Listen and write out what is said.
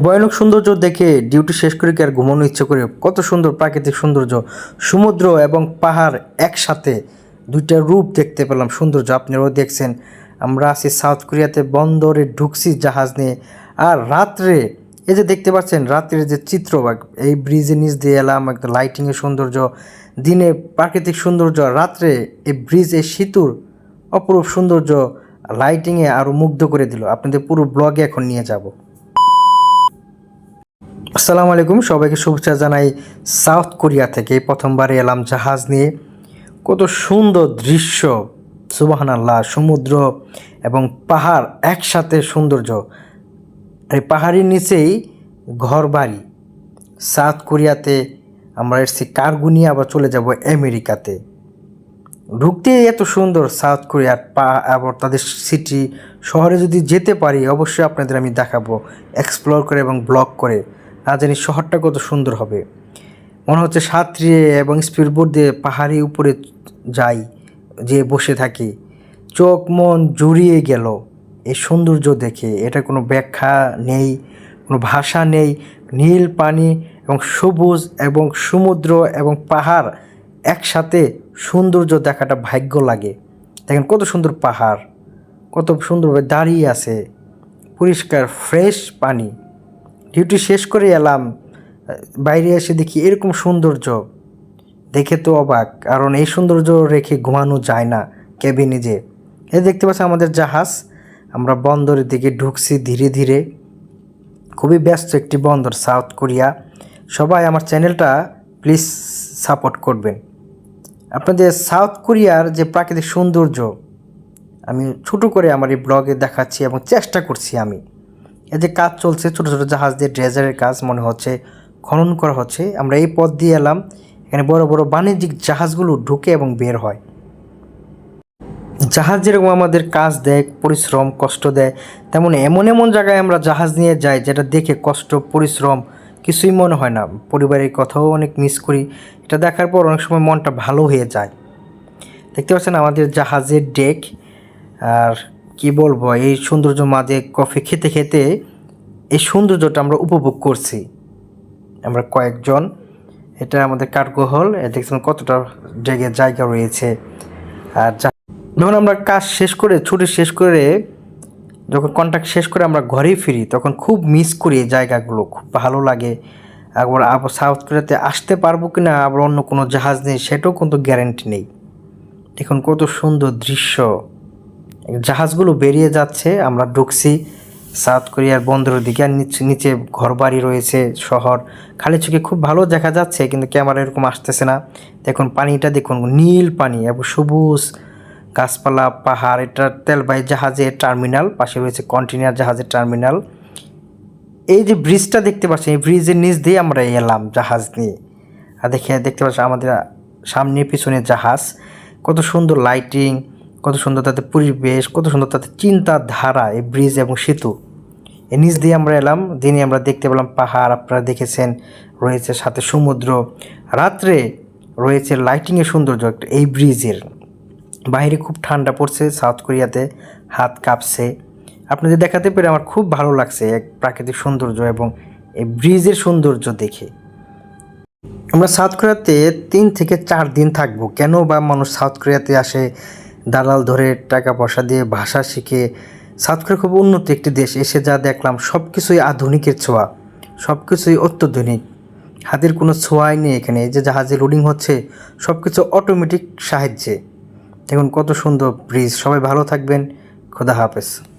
ভয়ানক সৌন্দর্য দেখে ডিউটি শেষ করে কি আর ঘুমানো ইচ্ছে করে? কত সুন্দর প্রাকৃতিক সৌন্দর্য। সমুদ্র এবং পাহাড় একসাথে দুইটা রূপ দেখতে পেলাম। সৌন্দর্য আপনারাও দেখছেন। আমরা আছি সাউথ কোরিয়াতে, বন্দরে ঢুকছি জাহাজ নিয়ে। আর রাত্রে, এই যে দেখতে পাচ্ছেন, রাত্রের যে চিত্র এই ব্রিজের নিচ দিয়ে এলাম, একটা লাইটিংয়ের সৌন্দর্য, দিনে প্রাকৃতিক সৌন্দর্য, রাত্রে এই ব্রিজ এই সেতুর অপরূপ সৌন্দর্য লাইটিংয়ে আরও মুগ্ধ করে দিল। আপনাদের পুরো ব্লগে এখন নিয়ে যাব। আসসালামু আলাইকুম, সবাইকে শুভেচ্ছা জানাই সাউথ কোরিয়া থেকে। প্রথমবারে এলাম জাহাজ নিয়ে। কত সুন্দর দৃশ্য সুবাহান আল্লাহ সমুদ্র এবং পাহাড় একসাথে সৌন্দর্য। এই পাহাড়ের নিচেই ঘর বাড়ি সাউথ কোরিয়াতে আমরা এসেছি কার্গুনিয়ে আবার চলে যাব আমেরিকাতে। ঢুকতেই এত সুন্দর সাউথ কোরিয়ার পা, আবার তাদের সিটি শহরে যদি যেতে পারি, অবশ্যই আপনাদের আমি দেখাবো এক্সপ্লোর করে এবং ব্লগ করে। না জানি শহরটা কত সুন্দর হবে। মনে হচ্ছে সাঁতরিয়ে এবং স্পিড বোর্ড দিয়ে পাহাড়ি উপরে যাই, যে বসে থাকি। চোখ মন জুড়িয়ে গেল এই সৌন্দর্য দেখে। এটা কোনো ব্যাখ্যা নেই, কোনো ভাষা নেই। নীল পানি এবং সবুজ এবং সমুদ্র এবং পাহাড় একসাথে সৌন্দর্য দেখাটা ভাগ্য লাগে। দেখেন কত সুন্দর পাহাড়, কত সুন্দরভাবে দাঁড়িয়ে আছে। পরিষ্কার, ফ্রেশ পানি। ডিউটি শেষ করে এলাম, বাইরে এসে দেখি এরকম সৌন্দর্য। দেখে তো অবাক, কারণ এই সৌন্দর্য রেখে ঘুমানো যায় না কেবিনে যে। এ দেখতে পাচ্ছি আমাদের জাহাজ, আমরা বন্দরের দিকে ঢুকছি ধীরে ধীরে। খুবই ব্যস্ত একটি বন্দর, সাউথ কোরিয়া। সবাই আমার চ্যানেলটা প্লিজ সাপোর্ট করবেন। আপনাদের সাউথ কোরিয়ার যে প্রাকৃতিক সৌন্দর্য, আমি ছোট করে আমার এই ব্লগে দেখাচ্ছি এবং চেষ্টা করছি আমি। এই যে কাজ চলছে ছোট ছোট জাহাজ দিয়ে, ড্রেজারের কাজ মনে হচ্ছে, খনন করা হচ্ছে। আমরা এই পথ দিয়ে এলাম, এখানে বড় বড় বাণিজ্যিক জাহাজগুলো ঢুকে এবং বের হয়। জাহাজ যেরকম আমাদের কাজ দেয়, পরিশ্রম, কষ্ট দেয়, তেমন এমন এমন জায়গায় আমরা জাহাজ নিয়ে যাই যেটা দেখে কষ্ট, পরিশ্রম কিছুই মনে হয় না। পরিবারের কথাও অনেক মিস করি। এটা দেখার পর অনেক সময় মনটা ভালো হয়ে যায়। দেখতে পাচ্ছেন আমাদের জাহাজের ডেক আর কি বলব, এই সৌন্দর্য মাঝে কফি খেতে খেতে এই সৌন্দর্যটা আমরা উপভোগ করছি। আমরা কয়েকজন, এটা আমাদের কার্গো হল এ দেখছেন কতটা ডেগের জায়গা রয়েছে। আর যখন আমরা কাজ শেষ করে, ছুটি শেষ করে, যখন কন্ট্যাক্ট শেষ করে আমরা ঘরেই ফিরি, তখন খুব মিস করি এই জায়গাগুলো, খুব ভালো লাগে। আবার আবার সাউথ কোরিয়াতে আসতে পারব কি না আবার অন্য কোনো জাহাজ নেই, সেটাও কিন্তু গ্যারেন্টি নেই। দেখুন কত সুন্দর দৃশ্য। জাহাজগুলো বেরিয়ে যাচ্ছে, আমরা ঢুকছি সাউথ কোরিয়ার বন্দরের দিকে, আর নিচে নিচে ঘরবাড়ি রয়েছে, শহর। খালি চোখে খুব ভালো দেখা যাচ্ছে, কিন্তু ক্যামেরা এরকম আসতেছে না। দেখুন পানিটা, দেখুন নীল পানি, এবং সবুজ গাছপালা, পাহাড়, এটা তেলবাহী জাহাজের টার্মিনাল, পাশে রয়েছে কন্টেনার জাহাজের টার্মিনাল। এই যে ব্রিজটা দেখতে পাচ্ছেন, এই ব্রিজের নিচ দিয়ে আমরা এলাম জাহাজ নিয়ে। আর দেখে, দেখতে পাচ্ছি আমাদের সামনে পিছনে জাহাজ। কত সুন্দর লাইটিং কত সুন্দর তাদের পরিবেশ, কত সুন্দর তাদের চিন্তাধারা, এই ব্রিজ এবং সেতু। এ নিচ দিয়ে আমরা এলাম, দিনে আমরা দেখতে পেলাম পাহাড়, আপনারা দেখেছেন, রয়েছে সাথে সমুদ্র। রাত্রে রয়েছে লাইটিংয়ের সৌন্দর্য একটা, এই ব্রিজের। বাইরে খুব ঠান্ডা পড়ছে সাউথ কোরিয়াতে হাত কাঁপছে। আপনাদের দেখাতে পেরে আমার খুব ভালো লাগছে এক প্রাকৃতিক সৌন্দর্য এবং এই ব্রিজের সৌন্দর্য দেখে। আমরা সাউথ কোরিয়াতে তিন থেকে চার দিন থাকব। কেন বা মানুষ সাউথ কোরিয়াতে আসে? দালাল ধরে টাকা পয়সা দিয়ে ভাষা শিখে সাউথ কোরিয়া খুব উন্নত একটি দেশ। এসে যা দেখলাম সব কিছুই আধুনিকের ছোঁয়া সব কিছুই অত্যাধুনিক। হাতের কোনো ছোঁয়াই নেই এখানে। যে জাহাজে লোডিং হচ্ছে সব কিছু অটোমেটিক সাহায্যে। দেখুন কত সুন্দর ব্রিজ সবাই ভালো থাকবেন। খোদা হাফেজ।